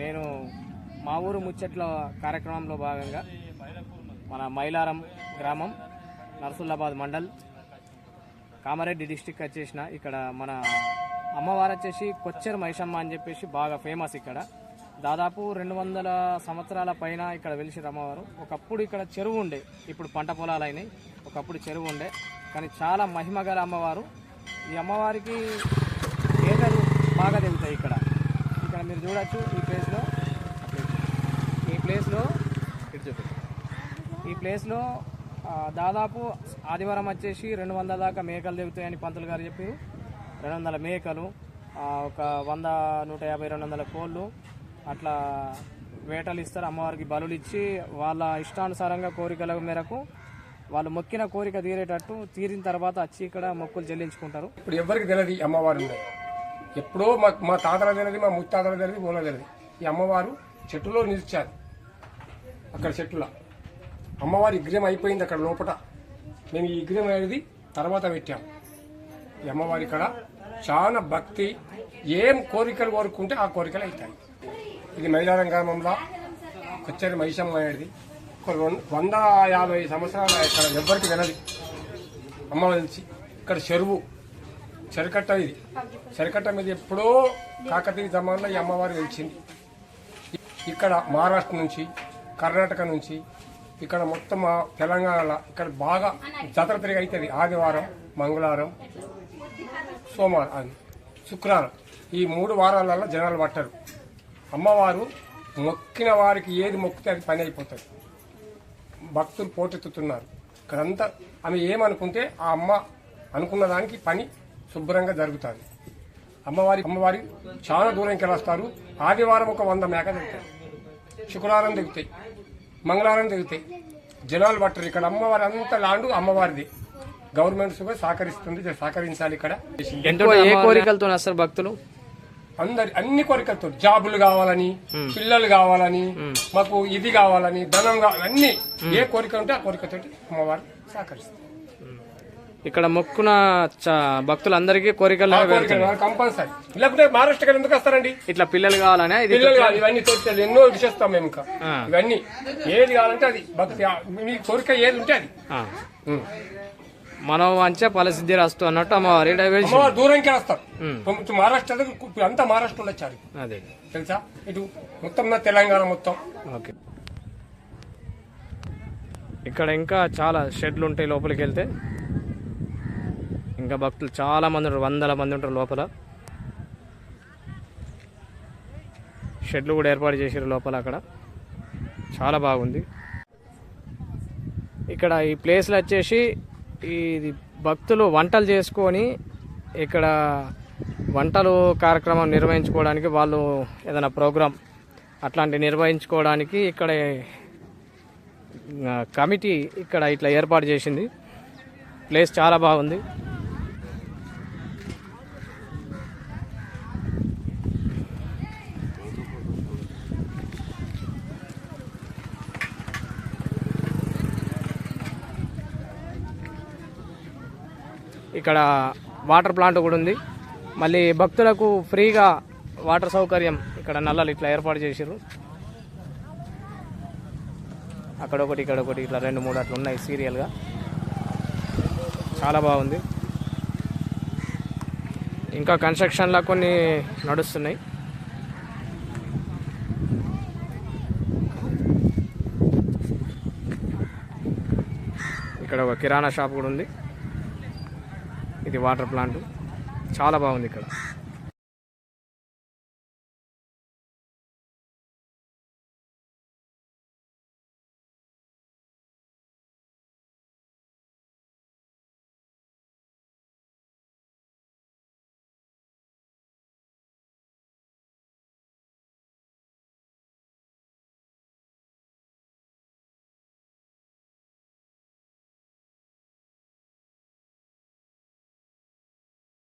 నేను మా ఊరు ముచ్చట్ల కార్యక్రమంలో భాగంగా మన మైలారం గ్రామం నర్సుల్లాబాద్ మండల్ కామారెడ్డి డిస్టిక్ వచ్చేసిన ఇక్కడ మన అమ్మవారు వచ్చేసి కొచ్చెర మైషమ్మ అని చెప్పేసి బాగా ఫేమస్ ఇక్కడ. దాదాపు రెండు వందల సంవత్సరాల పైన ఇక్కడ వెలిసిన అమ్మవారు. ఒకప్పుడు ఇక్కడ చెరువు ఉండే ఇప్పుడు పంట పొలాలైనవి ఒకప్పుడు చెరువు ఉండే కానీ చాలా మహిమగల అమ్మవారు. ఈ అమ్మవారికి గేదెలు బాగా తెగుతాయి ఇక్కడ. ఇక్కడ మీరు చూడొచ్చు ఈ ప్లేస్లో ఈ ప్లేస్లో ఈ ప్లేస్లో దాదాపు ఆదివారం వచ్చేసి రెండు వందల దాకా మేకలు దిగుతాయని పంతులు గారు చెప్పారు రెండు వందల మేకలు ఒక వంద నూట యాభై రెండు వందల కోళ్ళు అట్లా వేటలు ఇస్తారు అమ్మవారికి బలులు ఇచ్చి వాళ్ళ ఇష్టానుసారంగా కోరికల మేరకు వాళ్ళు మొక్కిన కోరిక తీరేటట్టు తీరిన తర్వాత వచ్చి ఇక్కడ మొక్కులు చెల్లించుకుంటారు. ఇప్పుడు ఎవరికి తెలియదు అమ్మవారు ఎప్పుడో మా మా తాతల తెలియదు మా ముత్తాతల తెలియదు మూల తెలియదు ఈ అమ్మవారు చెట్టులో నిలిచారు. అక్కడ చెట్టులో. అమ్మవారి విగ్రహం అయిపోయింది అక్కడ లోపల మేము ఈ విగ్రహం అనేది తర్వాత పెట్టాం ఈ అమ్మవారి ఇక్కడ చాలా భక్తి ఏం కోరికలు కోరుకుంటే ఆ కోరికలు అవుతాయి. ఇది మైలారం గ్రామంలో కొచ్చేరి మహిషమ్మ అనేది వంద యాభై సంవత్సరాల ఇక్కడ ఎవ్వరికి తెలియదు. అమ్మ తెలిసి ఇక్కడ చెరువు చెరకట్ట ఇది. చెరకట్ట మీద ఎప్పుడో కాకతీయ జమాన్లో ఈ అమ్మవారు వెలిచింది. ఇక్కడ మహారాష్ట్ర నుంచి కర్ణాటక నుంచి ఇక్కడ మొత్తం తెలంగాణలో ఇక్కడ బాగా జాతర తిరిగి అవుతుంది ఆదివారం మంగళవారం సోమవారం శుక్రవారం. ఈ మూడు వారాలలో జనాలు పట్టరు. అమ్మవారు మొక్కిన వారికి ఏది మొక్కితే అది పని అయిపోతుంది. భక్తులు పోటెత్తుతున్నారు. ఇక్కడంతా ఆమె ఏమనుకుంటే ఆ అమ్మ అనుకున్న దానికి పని శుభ్రంగా జరుగుతుంది. అమ్మవారి అమ్మవారి చాలా దూరంకి వెళ్ళొస్తారు ఆదివారం ఒక వంద మేక దిగుతాయి శుక్రవారం దిగుతాయి. మంగళవారం దిగుతాయి. జనాలు పట్టరు ఇక్కడ. అమ్మవారి అంత లాండు అమ్మవారిది. గవర్నమెంట్ కూడా సహకరిస్తుంది. సహకరించాలి ఇక్కడ. ఏ కోరికలతో వస్తారు భక్తులు? అందరి అన్ని కోరికలతో. జాబులు కావాలని పిల్లలు కావాలని మాకు ఇది కావాలని ధనం కావాలి అన్ని. ఏ కోరిక ఉంటే ఆ కోరికతోటి అమ్మవారు సహకరిస్తుంది. ఇక్కడ మొక్కున భక్తులందరికీ కోరికలు. కోరికలు కంపల్సరీ. లేకుంటే మహారాష్ట్రకి ఎందుకు వస్తారండి? ఇట్లా పిల్లలు కావాలనే ఇది పిల్లలు కాదు ఇవన్నీ తోటి ఎన్నో విషేస్తాం మేము ఇంకా. ఇవన్నీ. ఏది కావాలంటే అది. భక్తి మీ కోరిక ఏది ఉంటే అది. మనో వంచ ఫలసిద్ధి రాస్తూ అన్నట్టు అమ్మవారి దూరంకి వస్తారు. కొంచెం మహారాష్ట్ర అంతా మహారాష్ట్రలో వచ్చారు. అదే. తెలుసా? ఇటు మొత్తం నా తెలంగాణ మొత్తం. ఓకే. ఇక్కడ ఇంకా చాలా షెడ్లు ఉంటాయి లోపలికి వెళ్తే. ఇంకా భక్తులు చాలామంది ఉంటారు వందల మంది ఉంటారు లోపల. షెడ్లు కూడా ఏర్పాటు చేశారు లోపల అక్కడ. చాలా బాగుంది. ఇక్కడ ఈ ప్లేస్లో వచ్చేసి ఇది భక్తులు వంటలు చేసుకొని ఇక్కడ వంటలు కార్యక్రమం నిర్వహించుకోవడానికి వాళ్ళు ఏదైనా ప్రోగ్రాం అట్లాంటి నిర్వహించుకోవడానికి ఇక్కడ కమిటీ ఇక్కడ ఇట్లా ఏర్పాటు చేసింది. ప్లేస్ చాలా బాగుంది. ఇక్కడ వాటర్ ప్లాంట్ కూడా ఉంది. మళ్ళీ భక్తులకు ఫ్రీగా వాటర్ సౌకర్యం ఇక్కడ నల్లలు ఇట్లా ఏర్పాటు చేసారు అక్కడ ఒకటి ఇక్కడ ఒకటి ఇట్లా రెండు మూడు అట్లా ఉన్నాయి సీరియల్గా చాలా బాగుంది. ఇంకా కన్స్ట్రక్షన్లో కొన్ని నడుస్తున్నాయి. ఇక్కడ ఒక కిరాణా షాప్ కూడా ఉంది. ఇది వాటర్ ప్లాంట్. చాలా బాగుంది ఇక్కడ.